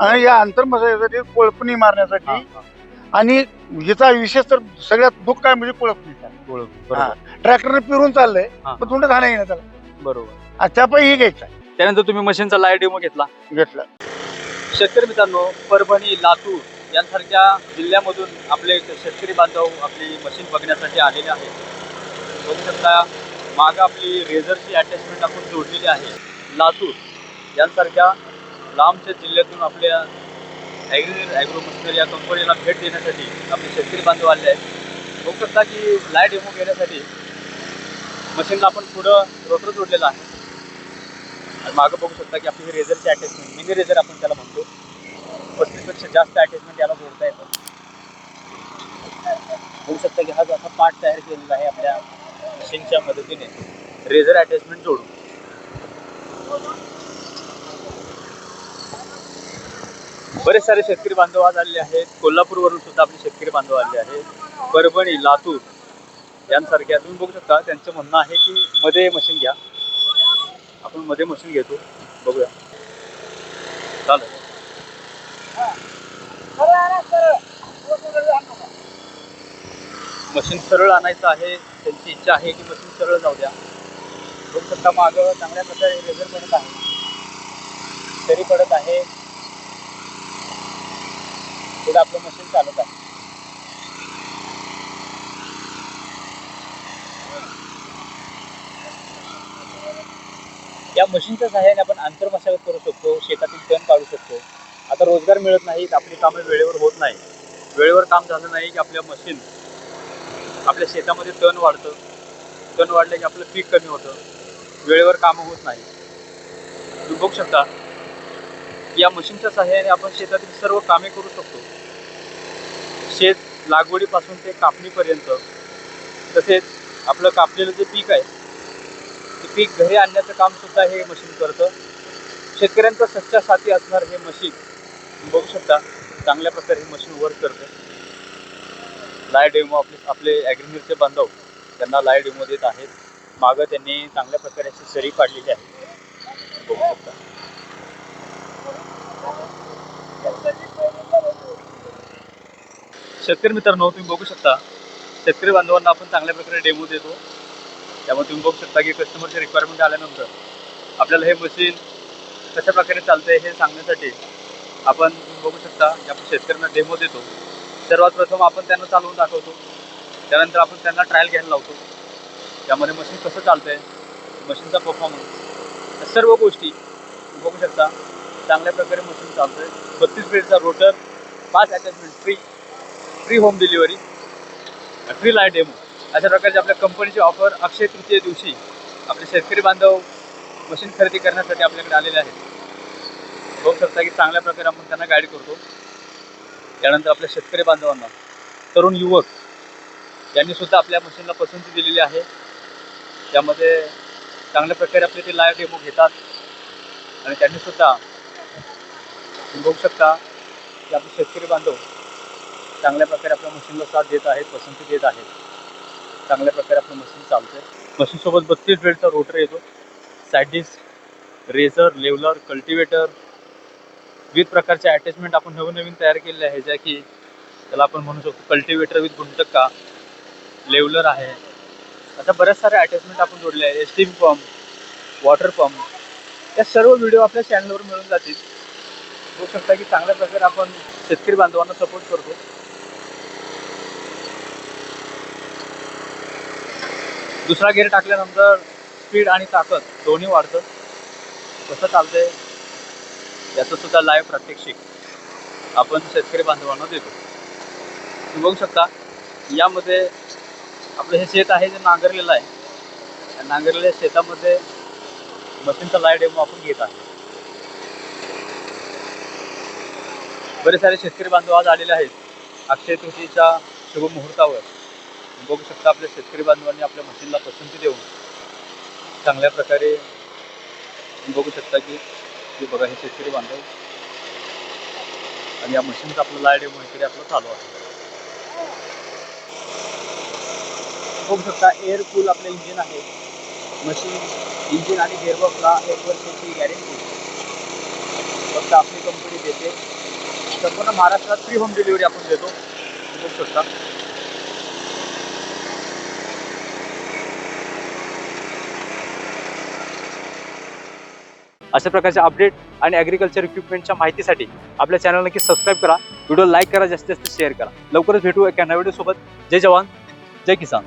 आणि या अंतर मशागतीसाठी कोळपणी मारण्यासाठी. आणि याचा विशेष तर सगळ्यात दुःख काय म्हणजे. बरोबर. ट्रॅक्टरने पिरून चाललंय. पण तुंड झालं ना त्याला. बरोबर. आणि त्यापायी हे घ्यायचं त्यानंतर तुम्ही मशीनचा लाईव्ह डेमो घेतला. घेतलं. शेतकरी मित्रांनो परभणी लातूर यांसारख्या जिल्ह्यामधून आपले शेतकरी बांधव आपली मशीन बघण्यासाठी आलेले आहेत. बघू शकता मागं आपली रेझरची अटॅचमेंट आपण जोडलेली आहे. लातूर यांसारख्या लांबच्या जिल्ह्यातून आपल्या ॲग्री ॲग्रोमस्टर या कंपनीला भेट देण्यासाठी आपले शेतकरी बांधव आले आहेत. बघू शकता की लाइट डेमो घेण्यासाठी मशीनला आपण पुढं रोटर जोडलेलं आहे. आणि मागं बघू शकता की आपली रेझरची अटॅचमेंट मिनी रेझर आपण त्याला म्हणतो. पस्तीसपेक्षा जास्त अटॅचमेंट याला जोडता येतं. बघू शकता की हा जो असा पार्ट तयार केलेला आहे आपल्या मशीनच्या मदतीने रेझर अटॅचमेंट जोडून. बरेच सारे शेतकरी बांधव आज आलेले आहेत. कोल्हापूरवरून सुद्धा आपले शेतकरी बांधव आलेले आहेत. परभणी लातूर यांसारख्या तुम्ही बघू शकता त्यांचं म्हणणं आहे की मध्ये मशीन घ्या. आपण मध्ये मशीन घेतो. बघूया. चालेल. मशीन सरळ आणायचं आहे. त्यांची इच्छा आहे की मशीन सरळ जाऊ द्या. बघू शकता मागं चांगल्या प्रकारे रेझर पडत आहे. तरी पडत आहे. पुढे आपलं मशीन चालत आहे या मशीनच्या सहाय्याने आपण आंतर मशागत करू शकतो शेतातील तण काढू शकतो. आता रोजगार मिळत नाहीत आपली कामं वेळेवर होत नाही. वेळेवर काम झालं नाही की आपल्या मशीन आपल्या शेतामध्ये तण वाढतं. तण वाढलं की आपलं पीक कमी होतं. वेळेवर कामं होत नाही. तुम्ही बघू शकता या मशीनच्या सहाय्याने आपण शेतातील सर्व कामे करू शकतो. शेत लागवडीपासून ते कापणीपर्यंत तसेच आपलं कापलेलं जे पीक आहे ते पीक घरी आणण्याचं काम सुद्धा हे मशीन करतं. शेतकऱ्यांचा सच्चा साथी असणार हे मशीन बघू शकता चांगल्या प्रकारे हे मशीन वर्क करतं. लाय डेमो आपले आपले ॲग्रिमिलचे बांधव त्यांना लाय डेमो देत आहेत. मागं त्यांनी चांगल्या प्रकारे अशी सरी काढलेली आहे. बघू शकता. शेतकरी मित्रांनो तुम्ही बघू शकता शेतकरी बांधवांना आपण चांगल्या प्रकारे डेमो देतो. त्यामुळे तुम्ही बघू शकता की कस्टमरची रिक्वायरमेंट आल्यानंतर आपल्याला हे मशीन कशा प्रकारे चालतंय हे सांगण्यासाठी आपण तुम्ही बघू शकता की आपण शेतकऱ्यांना डेमो देतो. सर्वात प्रथम आपण त्यांना चालवून दाखवतो. त्यानंतर आपण त्यांना ट्रायल घ्यायला लावतो. त्यामध्ये मशीन कसं चालतंय मशीनचा परफॉर्मन्स या सर्व गोष्टी तुम्ही बघू शकता. चांगल्या प्रकारे मशीन चालतोय. बत्तीस फीटचा रोटर पाच attachment free free home delivery free light demo अशा प्रकारची आपल्या कंपनीची ऑफर अक्षय तृतीय दिवशी आपले शेतकरी बांधव मशीन खरेदी करण्यासाठी आपल्याकडे आलेले आहेत. बघू शकता की चांगल्या प्रकारे आपण त्यांना गाईड करतो. त्यानंतर आपल्या शेतकरी बांधवांना तरुण युवक यांनी सुद्धा आपल्या मशीनला पसंती दिलेली आहे. त्यामध्ये चांगल्या प्रकारे आपले ते लाईव्ह डेमो घेतात. आणि त्यांनी सुद्धा तुम्ही बघू शकता की आपले शेतकरी बांधव चांगल्या प्रकारे आपल्या मशीनला साथ देत आहेत पसंती देत आहेत. चांगल्या प्रकारे आपलं मशीन चालतंय. मशीनसोबत बत्तीस बेल्टचा रोटर येतो. सॅडिस रेझर लेवलर कल्टिवेटर विविध प्रकारचे अटॅचमेंट आपण नवनवीन तयार केलेले आहे. ज्या की त्याला आपण म्हणू शकतो कल्टिवेटर विथ गुंटक्का लेवलर आहे. अशा बऱ्याच साऱ्या अटॅचमेंट आपण जोडले आहे स्टीम पंप वॉटर पंप या सर्व व्हिडिओ आपल्या चॅनलवर मिळून जातील. बघू शकता की चांगल्या प्रकारे आपण शेतकरी बांधवांना सपोर्ट करतो. दुसरा गेअर टाकल्यानंतर स्पीड आणि ताकद दोन्ही वाढतं. कसं चालतंय? याचं सुद्धा लाईव्ह प्रात्यक्षिक आपण शेतकरी बांधवांना देतो. तुम्ही बघू शकता यामध्ये आपलं हे शेत आहे जे नांगरलेलं आहे. नांगरलेल्या शेतामध्ये मशीनचा लाईव्ह डेमो आपण घेत आहे बरेच सारे शेतकरी बांधव आज आलेले आहेत. अक्षय तृतीच्या शुभ मुहूर्तावर. बघू शकता आपल्या शेतकरी बांधवांनी आपल्या मशीनला पसंती देऊन चांगल्या प्रकारे बघू शकता की हे बघा हे शेतकरी बांधव. आणि या मशीनचा आपलं लाइट वगैरे आपलं चालू आहे. बघू शकता एअर कूल आपलं इंजिन आहे. मशीन इंजिन आणि गेअरबॉक्सला एक वर्षाची गॅरंटी फक्त आपली कंपनी देते. संपूर्ण महाराष्ट्रात फ्री होम डिलिव्हरी आपण देतो. बघू शकता. अशा प्रकारचे अपडेट आणि ॲग्रिकल्चर इक्विपमेंटच्या माहितीसाठी आपल्या चॅनल नक्की सबस्क्राईब करा. व्हिडिओ लाईक करा जास्तीत जास्त शेअर करा. लवकरच भेटू एका नव्या व्हिडिओ सोबत. जय जवान. जय किसान.